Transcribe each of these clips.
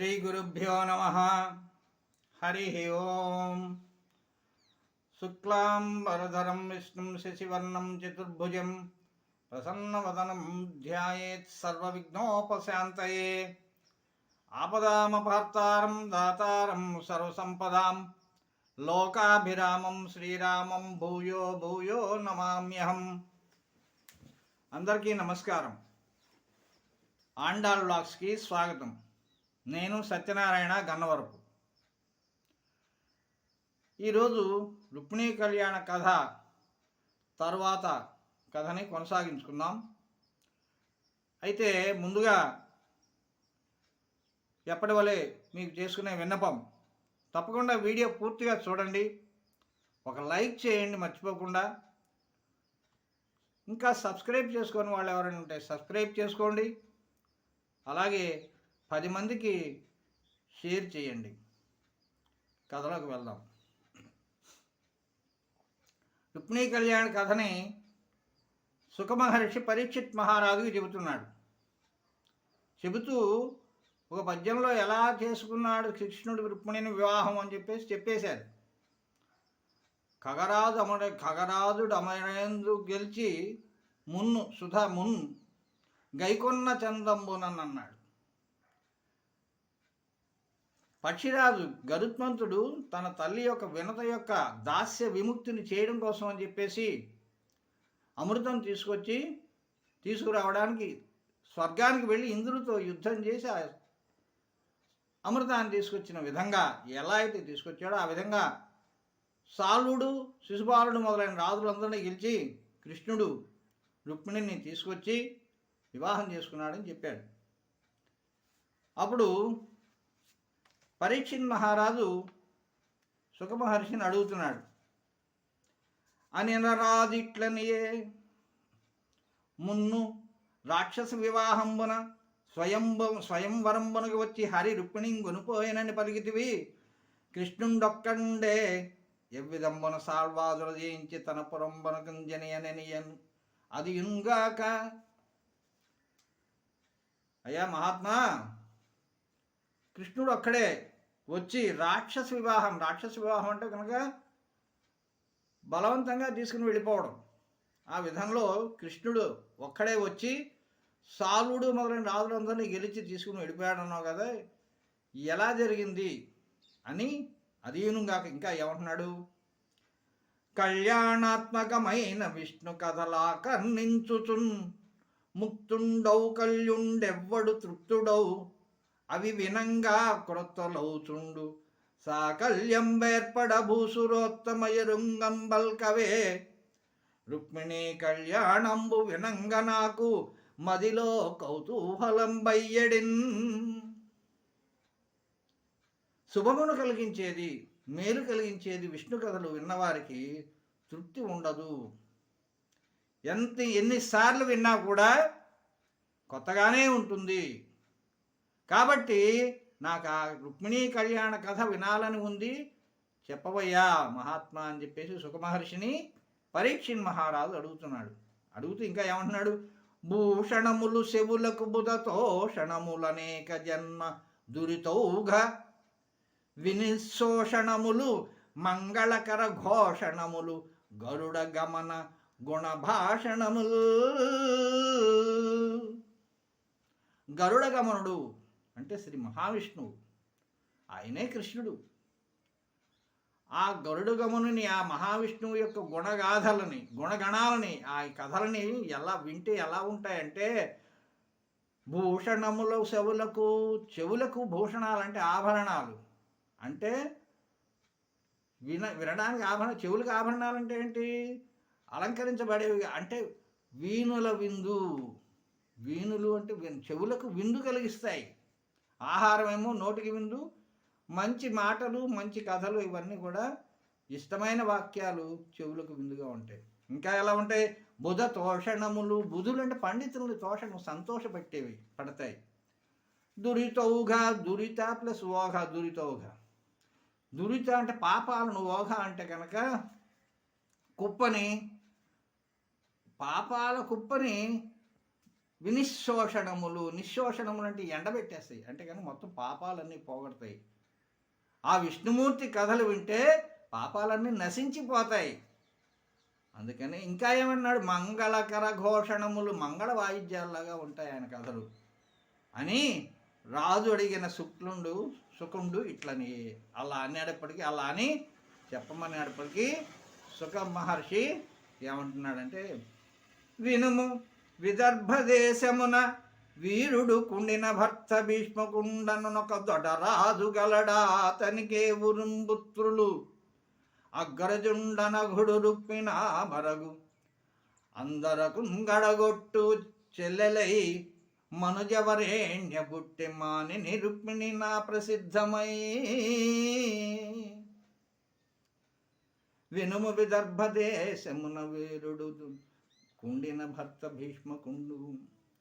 శ్రీగురుభ్యో నమ హరి ఓం శుక్లాం వరధరం విష్ణుం శశివర్ణం చతుర్భుజం ప్రసన్నవదనం ధ్యాయేత్ సర్వవిఘ్నోపశాంతయే ఆపదామపహర్తారం దాతారం సర్వసంపదాం లోకాభిరామం శ్రీరామం భూయో భూయో నమామ్యహం అందరికీ నమస్కారం. ఆండాల్ బ్లాగ్స్కి స్వాగతం. నేను సత్యనారాయణ గన్నవరపు. ఈరోజు రుక్మిణీ కళ్యాణ కథ తర్వాత కథని కొనసాగించుకుందాం. అయితే ముందుగా ఎప్పటి వలె మీకు చేసుకునే విన్నపం. తప్పకుండా వీడియో పూర్తిగా చూడండి. ఒక లైక్ చేయండి మర్చిపోకుండా. ఇంకా సబ్స్క్రైబ్ చేసుకొని వాళ్ళు ఎవరైనా ఉంటే సబ్స్క్రైబ్ చేసుకోండి. అలాగే పది మందికి షేర్ చేయండి. కథలోకి వెళ్దాం. రుక్మిణీ కళ్యాణ్ కథని సుఖమహర్షి పరీక్షిత్ మహారాజుకి చెబుతున్నాడు. చెబుతూ ఒక పద్యంలో ఎలా చేసుకున్నాడు కృష్ణుడు రుక్మిణిని వివాహం అని చెప్పేసి చెప్పేశారు. ఖగరాజు అమర ఖగరాజుడు అమరేంద్రు గెలిచి మున్ను సుధా మున్ గైకొన్న చందంబునన్ అన్నాడు. పక్షిరాజు గరుత్మంతుడు తన తల్లి యొక్క వినత యొక్క దాస్య విముక్తిని చేయడం కోసం అని చెప్పేసి అమృతం తీసుకొచ్చి తీసుకురావడానికి స్వర్గానికి వెళ్ళి ఇంద్రుడితో యుద్ధం చేసి ఆ అమృతాన్ని తీసుకొచ్చిన విధంగా ఎలా అయితే తీసుకొచ్చాడో ఆ విధంగా సాలుడు శిశుపాలుడు మొదలైన రాజులందరినీ గెలిచి కృష్ణుడు రుక్మిణిని తీసుకొచ్చి వివాహం చేసుకున్నాడని చెప్పాడు. అప్పుడు పరీక్షిత్ మహారాజు సుఖమహర్షిని అడుగుతున్నాడు. అనినరాదిట్లనియే మున్ను రాక్షస వివాహంబున స్వయంబ స్వయంవరంబునకు వచ్చి హరి రుక్మిణి కొనుపోయినని పలికితివి. కృష్ణుండొక్కండే ఎవ్విధంబున సాల్వాదుల జయించి తన పురంబనకుంజనియననియన్ అది యుంగాక అయ్యా మహాత్మా కృష్ణుడు అక్కడే వచ్చి రాక్షస వివాహం. రాక్షస వివాహం అంటే కనుక బలవంతంగా తీసుకుని వెళ్ళిపోవడం. ఆ విధంలో కృష్ణుడు ఒక్కడే వచ్చి సాలుడు మొదలైన రాజులందరినీ గెలిచి తీసుకుని వెళ్ళిపోయాడు అన్నావు కదా. ఎలా జరిగింది అని అధీనంగాక ఇంకా ఏమంటున్నాడు? కళ్యాణాత్మకమైన విష్ణు కథలా కర్ణించుచున్ ముక్తుండౌ కళ్యుండెవ్వడు తృప్తుడౌ అవి వినంగా క్రొత్తలౌచుండు సాకల్యంబేర్పడ భూసురోత్తమయరుంగంబల్కవే రుక్మిణీ కళ్యాణంబు వినంగ నాకు మదిలో కౌతూహలం బయ్యడిన్ శుభమును కలిగించేది మేలు కలిగించేది విష్ణు కథలు విన్నవారికి తృప్తి ఉండదు. ఎంత ఎన్నిసార్లు విన్నా కూడా కొత్తగానే ఉంటుంది. కాబట్టి నాకు ఆ రుక్మిణీ కళ్యాణ కథ వినాలని ఉంది. చెప్పవయ్యా మహాత్మా అని చెప్పేసి సుఖమహర్షిని పరీక్షిన్ మహారాజు అడుగుతున్నాడు. అడుగుతూ ఇంకా ఏమంటున్నాడు? భూషణములు శవులకు బుధతోషణములనేక జన్మ దురితౌఘ వినిశోషణములు మంగళకర ఘోషణములు గరుడ గమన గుణభాషణములు. గరుడ గమనుడు అంటే శ్రీ మహావిష్ణువు. ఆయనే కృష్ణుడు. ఆ గరుడుగముని ఆ మహావిష్ణువు యొక్క గుణగాథలని గుణగణాలని ఆ కథలని ఎలా వింటే ఎలా ఉంటాయంటే భూషణముల చెవులకు చెవులకు భూషణాలు అంటే ఆభరణాలు. అంటే విన వినడానికి ఆభరణ చెవులకు ఆభరణాలు అంటే ఏంటి? అలంకరించబడేవి అంటే వీణుల విందు. వీణులు అంటే చెవులకు విందు కలిగిస్తాయి. ఆహారం ఏమో నోటికి విందు మంచి మాటలు మంచి కథలు ఇవన్నీ కూడా ఇష్టమైన వాక్యాలు చెవులకు విందుగా ఉంటాయి. ఇంకా ఎలా ఉంటాయి? బుధ తోషణములు బుధులు అంటే పండితులు తోషణం సంతోషపెట్టేవి పడతాయి. దురితౌఘ దురిత ప్లస్ ఓఘ దురితౌఘ. దురిత అంటే పాపాలను ఓఘ అంటే కనుక కుప్పని పాపాల కుప్పని వినిశోషణములు. నిశోషణములు అంటే ఎండబెట్టేస్తాయి. అంటే కానీ మొత్తం పాపాలన్నీ పోగొడతాయి. ఆ విష్ణుమూర్తి కథలు వింటే పాపాలన్నీ నశించిపోతాయి. అందుకని ఇంకా ఏమన్నాడు? మంగళకర ఘోషణములు మంగళ వాయిద్యాల్లాగా ఉంటాయి ఆయన కథలు. అని రాజు అడిగిన శుక్లుండు సుఖుండు ఇట్లని అలా అనేటప్పటికీ అలా అని చెప్పమనేటప్పటికీ సుఖ మహర్షి ఏమంటున్నాడంటే వినుము. విదర్భ దేశమున వీరుడు కుండిన భర్త భీష్మకుండనునొక దొడరాజు గలడా అతనికే ఉరుంపుత్రులు అగ్రజుండనఘుడు రుక్మిణ మరగు. అందరకు గడగొట్టు చెల్లెలై మనుజవరేణ్య బుట్టి మాని రుక్మిణి నా ప్రసిద్ధమై. వినుము విదర్భ దేశమున వీరుడు కుండిన భర్త భీష్మకుండు.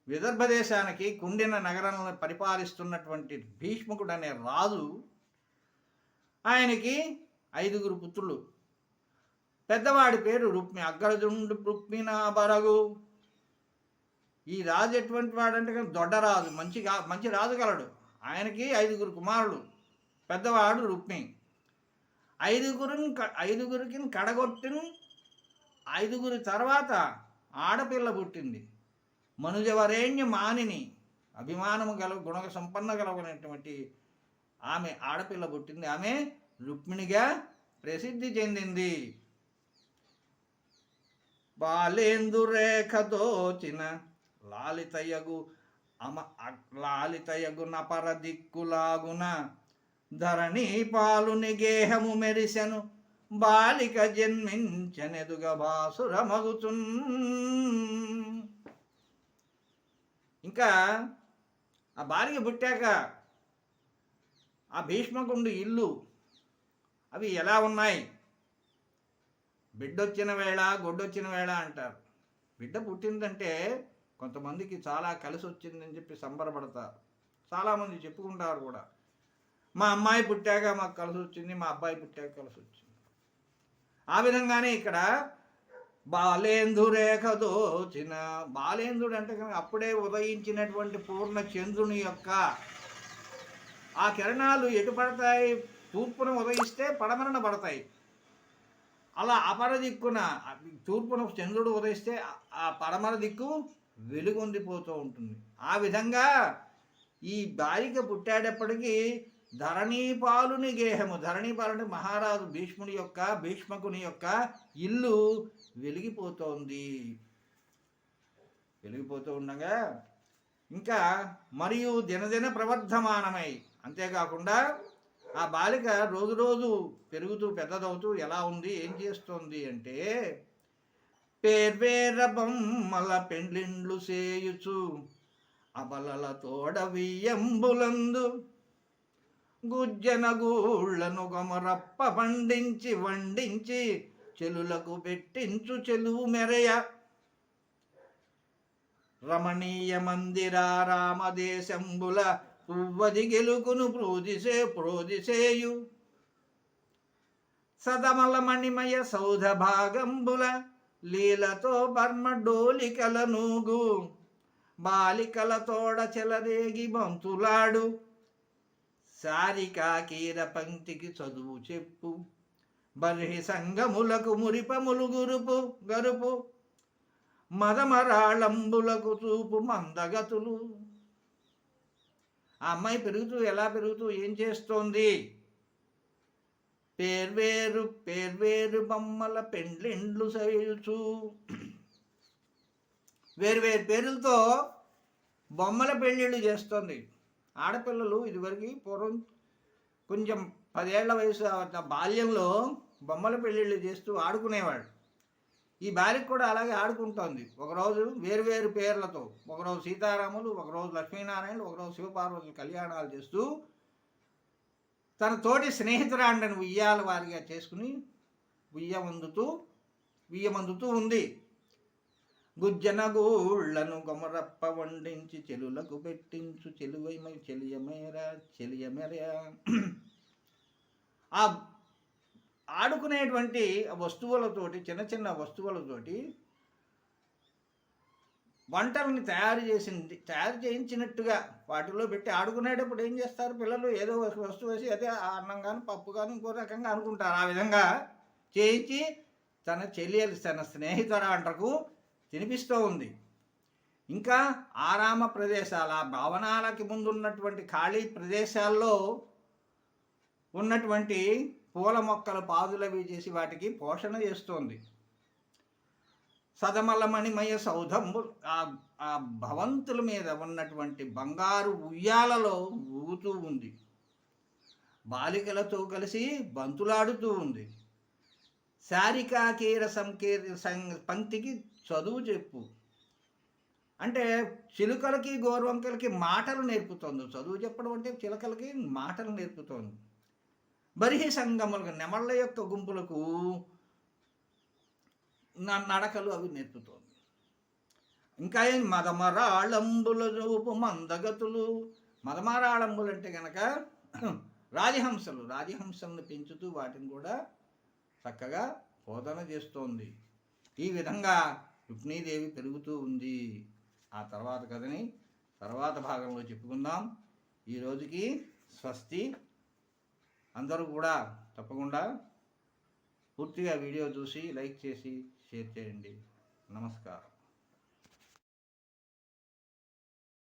విదర్భ దేశానికి కుండిన నగరంలో పరిపాలిస్తున్నటువంటి భీష్మకుడు అనే రాజు ఆయనకి ఐదుగురు పుత్రులు. పెద్దవాడి పేరు రుక్మి అగ్రజుండు రుక్మినాబరగు ఈ రాజు ఎటువంటి వాడంటే కానీ దొడ్డరాజు మంచి మంచి రాజు కలడు ఆయనకి ఐదుగురు కుమారుడు పెద్దవాడు రుక్మి. ఐదుగురిని ఐదుగురికి కడగొట్టిన ఐదుగురి తర్వాత ఆడపిల్ల పుట్టింది. మనుజవరేణ్య మానిని అభిమానము గల గుణ సంపన్న గలవనటువంటి ఆమె ఆడపిల్ల పుట్టింది. ఆమె రుక్మిణిగా ప్రసిద్ధి చెందింది. బాలేందు రేఖతోచిన లాలితయగు అమ లాలితయగు నపర దిక్కులాగున ధరణి పాలుని గేహము మెరిసెను బాలిక జన్మించనెదుగ బాసురమగుచున్. ఇంకా ఆ బాలిక పుట్టాక ఆ భీష్మకుండు ఇల్లు అవి ఎలా ఉన్నాయి? బిడ్డొచ్చిన వేళ గొడ్డొచ్చిన వేళ అంటారు. బిడ్డ పుట్టిందంటే కొంతమందికి చాలా కలిసి వచ్చిందని చెప్పి సంబరపడతారు. చాలామంది చెప్పుకుంటారు కూడా. మా అమ్మాయి పుట్టాక మాకు కలిసి వచ్చింది మా అబ్బాయి పుట్టాక కలిసి వచ్చింది ఆ విధంగానే ఇక్కడ బాలేందురేఖ దోచిన బాలేందుడు అంటే కనుక అప్పుడే ఉదయించినటువంటి పూర్ణ చంద్రుని యొక్క ఆ కిరణాలు ఎటు పడతాయి? తూర్పున ఉదయిస్తే పడమరన పడతాయి. అలా అపర దిక్కున తూర్పున చంద్రుడు ఉదయిస్తే ఆ- ఆ పడమర దిక్కు వెలుగొందిపోతూ ఉంటుంది. ఆ విధంగా ఈ బాలిక పుట్టేటప్పటికీ ధరణీపాలుని గేహము. ధరణీపాలు అంటే మహారాజు భీష్ముని యొక్క భీష్మకుని యొక్క ఇల్లు వెలిగిపోతోంది. వెలిగిపోతూ ఉండగా ఇంకా మరియు దినదిన ప్రవర్ధమానమై. అంతేకాకుండా ఆ బాలిక రోజు రోజు పెరుగుతూ పెద్దదవుతూ ఎలా ఉంది ఏం చేస్తోంది అంటే పేర్వేర బొమ్మల పెండ్లిండ్లు చేయుచు అబలల తోడ వియ్యంబులందు గుజ్జన గూళ్ళను గమరప్ప పండించి వండించి చెలులకు పెట్టించు చెలువు మెరయ. రమణీయ మందిరారామదేశంబుల పువ్వది గెలుకును ప్రోదిసే ప్రోదిసేయు సదమల మణిమయ సౌధ భాగంబుల లీలతో బర్మ డోలికల నూగు. బాలికల తోడ చెలరేగి బంతులాడు. సారికా కీర పంక్తికి చదువు చెప్పు. బర్హి సంగములకు మురిపములు గురుపు గరుపు. మదమరాళంబులకు చూపు మందగతులు. ఆ అమ్మాయి పెరుగుతూ ఎలా పెరుగుతూ ఏం చేస్తోంది? పేర్వేరు పేర్వేరు బొమ్మల పెండ్లిండ్లు సయుచు వేరు పేర్లతో బొమ్మల పెళ్ళిళ్ళు చేస్తుంది. ఆడపిల్లలు ఇదివరకు పూర్వం కొంచెం పదేళ్ళ వయసు బాల్యంలో బొమ్మల పెళ్ళిళ్ళు చేస్తూ ఆడుకునేవాడు ఈ బాలిక కూడా అలాగే ఆడుకుంటోంది. ఒకరోజు వేరు వేరు పేర్లతో ఒకరోజు సీతారాములు ఒకరోజు లక్ష్మీనారాయణలు ఒకరోజు శివపార్వతులు కళ్యాణాలు చేస్తూ తన తోటి స్నేహితురాండని ఉయ్యాల వారిగా చేసుకుని ఉయ్యమందుతూ ఉయ్యమందుతూ ఉంది. గుజ్జనగూళ్ళను గొమరప్ప వండించి చెలులకు పెట్టించు చెలువైమై చెలియమేరా చెలియమేరా. ఆ ఆడుకునేటువంటి వస్తువులతోటి చిన్న చిన్న వస్తువులతోటి వంటల్ని తయారు చేసింది తయారు చేయించినట్టుగా వాటిలో పెట్టి ఆడుకునేటప్పుడు ఏం చేస్తారు పిల్లలు? ఏదో ఒక వస్తువు వేసి అదే అన్నం కానీ పప్పు కానీ ఇంకో రకంగా అనుకుంటారు. ఆ విధంగా చేయించి తన చెల్లెలు తన స్నేహితురాంటకు తినిపిస్తూ ఉంది. ఇంకా ఆరామ ప్రదేశాల ఆ భవనాలకి ముందున్నటువంటి ఖాళీ ప్రదేశాల్లో ఉన్నటువంటి పూల మొక్కల పాదులవి చేసి వాటికి పోషణ చేస్తోంది. సదమలమణిమయ సౌధంబు ఆ భవంతుల మీద ఉన్నటువంటి బంగారు ఉయ్యాలలో ఊగుతూ ఉంది. బాలికలతో కలిసి బంతులాడుతూ ఉంది. శారికాకీర సంకీర్ సం పంక్తికి చదువు చెప్పు. అంటే చిలుకలకి గోరువంకలకి మాటలు నేర్పుతోంది. చదువు చెప్పడం అంటే చిలకలకి మాటలు నేర్పుతోంది. బరిహి సంగములకు నెమళ్ళ యొక్క గుంపులకు నడకలు అవి నేర్పుతోంది. ఇంకా ఏం? మదమరాళంబుల రూపు మందగతులు. మదమరాళంబులు అంటే కనుక రాజహంసలు. రాజహంసలను పెంచుతూ వాటిని కూడా చక్కగా బోధన చేస్తోంది. ఈ విధంగా రుక్మిణీదేవి పెరుగుతూ ఉంది. ఆ తర్వాత కథని తర్వాత భాగంలో చెప్పుకుందాం. ఈ రోజుకి స్వస్తి. అందరూ కూడా తప్పకుండా పూర్తిగా వీడియో చూసి లైక్ చేసి షేర్ చేయండి. నమస్కారం.